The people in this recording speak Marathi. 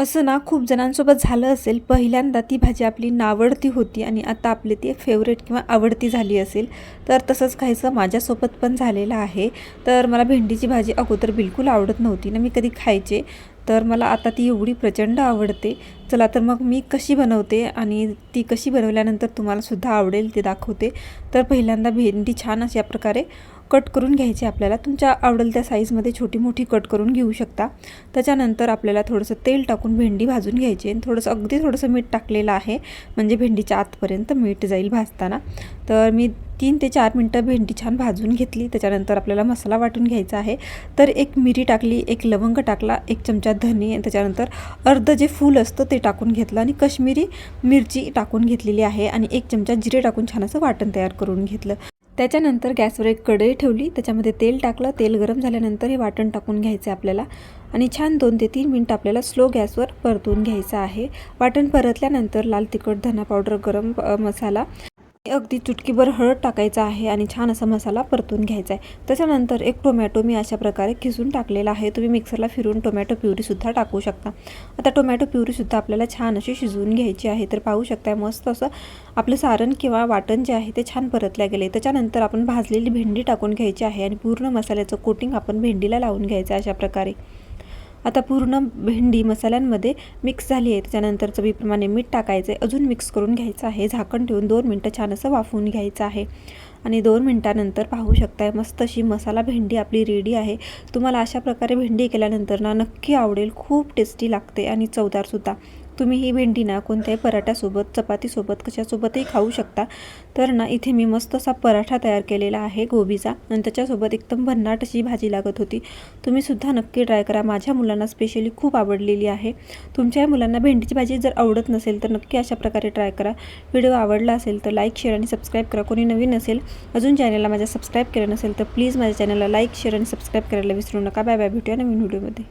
असं ना खूप जणांसोबत झालं असेल पहिल्यांदा ती भाजी आपली नावडती होती आणि आता आपली ती फेवरेट किंवा आवडती झाली असेल तर तसंच खायचं माझ्यासोबत पण झालेलं आहे. तर मला भेंडीची भाजी अगोदर बिलकुल आवडत नव्हती. ना मी कधी खायचे तर मला आता ती एवढी प्रचंड आवडते. चला तर मग मी कशी बनवते आणि ती कशी बनवल्यानंतर तुम्हालासुद्धा आवडेल ते दाखवते. तर पहिल्यांदा भेंडी छान अशा प्रकारे कट करून घ्यायची आपल्याला. तुमच्या आवडेल त्या साईजमध्ये छोटी मोठी कट करून घेऊ शकता. त्याच्यानंतर आपल्याला थोडंसं तेल टाकून भेंडी भाजून घ्यायची आणि थोडंसं अगदी थोडंसं मीठ टाकलेलं आहे. म्हणजे भेंडीच्या आतपर्यंत मीठ जाईल भाजताना. तर मी तीन ते चार मिनटं भेंडी छान भाजून घेतली. त्याच्यानंतर आपल्याला मसाला वाटून घ्यायचा आहे. तर एक मिरी टाकली एक लवंग टाकला एक चमचा धने आणि त्याच्यानंतर अर्ध जे फूल असतं ते टाकून घेतलं आणि कश्मीरी मिरची टाकून घेतलेली आहे आणि एक चमचा जिरे टाकून छान असं वाटण तयार करून घेतलं. त्याच्यानंतर गॅसवर एक कढई ठेवली त्याच्यामध्ये तेल टाकलं. तेल गरम झाल्यानंतर हे वाटण टाकून घ्यायचं आहे आपल्याला आणि छान दोन ते तीन मिनटं आपल्याला स्लो गॅसवर परतून घ्यायचं आहे. वाटण परतल्यानंतर लाल तिखट धना पावडर गरम मसाला अगदी चुटकीभर हळद टाकायचा आहे आणि छान असा मसाला परतून घ्यायचा आहे. त्याच्यानंतर एक टोमॅटो मी अशा प्रकारे खिसून टाकलेला आहे. तुम्ही मिक्सरला फिरून टोमॅटो प्युरीसुद्धा टाकू शकता. आता टोमॅटो प्युरीसुद्धा आपल्याला छान अशी शिजवून घ्यायची आहे. तर पाहू शकता मस्त असं आपलं सारण किंवा वाटण जे आहे ते छान परतल्या गेले. त्याच्यानंतर आपण भाजलेली भेंडी टाकून घ्यायची आहे आणि पूर्ण मसाल्याचं कोटिंग आपण भेंडीला लावून घ्यायचं आहे अशा प्रकारे. आता पूर्ण भेंडी मसाल्यांमध्ये मिक्स झाली आहे. त्याच्यानंतर चवीप्रमाणे मीठ टाकायचं आहे अजून मिक्स करून घ्यायचं आहे. झाकण ठेवून दोन मिनटं छान असं वाफवून घ्यायचं आहे. आणि दोन मिनटानंतर पाहू शकताय मस्त अशी मसाला भेंडी आपली रेडी आहे. तुम्हाला अशा प्रकारे भेंडी केल्यानंतर ना नक्की आवडेल. खूप टेस्टी लागते आणि चवदारसुद्धा तुम्ही ही भेंडी ना कोणत्याही पराठ्यासोबत चपातीसोबत कशासोबतही खाऊ शकता. तर ना इथे मी मस्त असा पराठा तयार केलेला आहे गोबीचा. आणि त्याच्यासोबत एकदम भन्नाट अशी भाजी लागत होती. तुम्हीसुद्धा नक्की ट्राय करा. माझ्या मुलांना स्पेशली खूप आवडलेली आहे. तुमच्या मुलांना भेंडीची भाजी जर आवडत नसेल तर नक्की अशा प्रकारे ट्राय करा. व्हिडिओ आवडला असेल तर लाईक शेअर आणि सबस्क्राईब करा. कोणी नवीन असेल अजून चॅनलला माझ्या सबस्क्राईब केलं नसेल तर प्लीज माझ्या चॅनलला लाईक शेअर आणि सबस्क्राईब करायला विसरू नका. Bye bye. भेटूया नवीन व्हिडिओमध्ये.